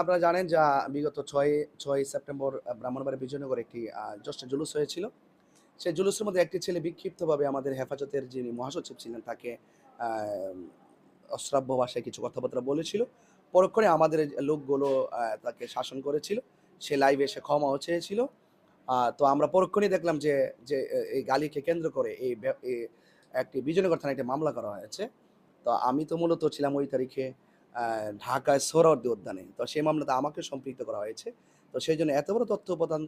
আপনারা জানেন যা বিগত ছয় ছয় সেপ্টেম্বর ব্রাহ্মণবাড়ি বিজয়নগর একটি জ্যৈষ্ঠ জুলুস হয়েছিল। সেই জুলুসের মধ্যে একটি ছেলে বিক্ষিপ্তভাবে আমাদের হেফাজতের যিনি মহাসচিব ছিলেন, তাকে অশ্রাব্য ভাষায় কিছু কথাবার্তা বলেছিল। পরক্ষণে আমাদের লোকগুলো তাকে শাসন করেছিল। সে লাইভে এসে ক্ষমাও চেয়েছিল। তো আমরা পরক্ষণেই দেখলাম যে যে এই গালিকে কেন্দ্র করে এই একটি বিজয়নগর থানায় একটি মামলা করা হয়েছে। তো আমি তো মূলত ছিলাম ওই তারিখে ঢাকায় সোহরাওয়ার্দী উদ্যানে। তো সেই মামলাতে আমাকে সম্পৃক্ত করা হয়েছে। তো সেই জন্য এত বড় তথ্য উপাদান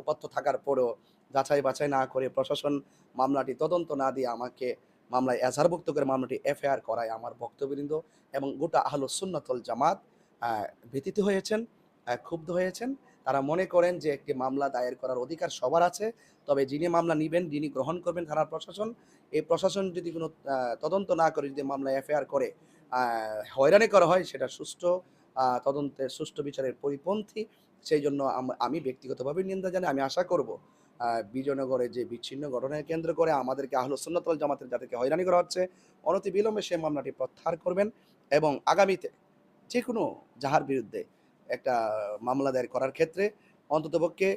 উপাত্ত থাকার পরেও যাচাই বাছাই না করে প্রশাসন মামলাটি তদন্ত না দিয়ে আমাকে মামলায় এজাহারভুক্ত করে মামলাটি এফআইআর করায় আমার ভক্তবৃন্দ এবং গোটা আহলো সুন্নতল জামাত ভীতিত হয়েছেন ক্ষুব্ধ হয়েছেন। তারা মনে করেন যে একটি মামলা দায়ের করার অধিকার সবার আছে। তবে যিনি মামলা নেবেন, যিনি গ্রহণ করবেন থানার প্রশাসন, এই প্রশাসন যদি কোনো তদন্ত না করে যদি মামলা এফআইআর করে হয়রানি করা হয়, সেটা সুষ্ঠু তদন্তের সুষ্ঠু বিচারের পরিপন্থী। সেই জন্য আমি ব্যক্তিগতভাবে নিন্দা জানি আমি আশা করব বিজয়নগরে যে বিচ্ছিন্ন ঘটনাকে কেন্দ্র করে আমাদেরকে আহলো সুন্নতল জামাতের যাদেরকে হয়রানি করা হচ্ছে, অনতি বিলম্বে সে মামলাটি প্রত্যাহার করবেন এবং আগামীতে যে কোনো যাহার বিরুদ্ধে একটা মামলা দায়ের করার ক্ষেত্রে অন্ততপক্ষে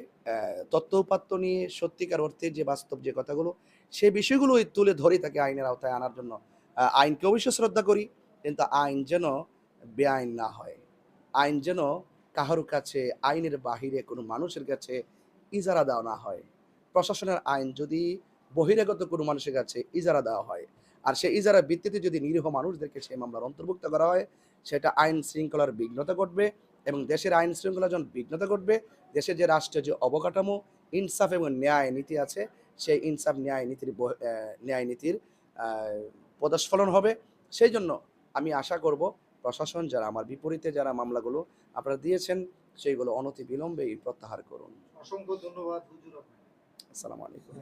তথ্য উপাত্ত নিয়ে সত্যিকার অর্থে যে বাস্তব যে কথাগুলো সেই বিষয়গুলোই তুলে ধরে তাকে আইনের আওতায় আনার জন্য আইনকে অবশ্যই শ্রদ্ধা করি। কিন্তু আইন যেন বেআইন না হয়। আইন যেন কাহার কাছে, আইনের বাহিরে কোনো মানুষের কাছে ইজারা দেওয়া না হয়। প্রশাসনের আইন যদি বহিরাগত কোনো মানুষের কাছে ইজারা দেওয়া হয়, আর সেই ইজারা ভিত্তিতে যদি নিরীহ মানুষদেরকে সেই মামলার অন্তর্ভুক্ত করা হয়, সেটা আইন শৃঙ্খলার বিঘ্নতা ঘটবে এবং দেশের আইন শৃঙ্খলা যখন বিঘ্নতা ঘটবে, দেশের যে রাষ্ট্রীয় যে অবকাঠামো, ইনসাফ এবং ন্যায় নীতি আছে, সেই ইনসাফ ন্যায় নীতির ন্যায় নীতির প্রদস্ফলন হবে। সেই জন্য আমি আশা করব প্রশাসন যারা আমার বিপরীতে যারা মামলাগুলো আপনারা দিয়েছেন সেইগুলো অনতি বিলম্বেই প্রত্যাহার করুন। অসংখ্য ধন্যবাদ আসসালামু আলাইকুম।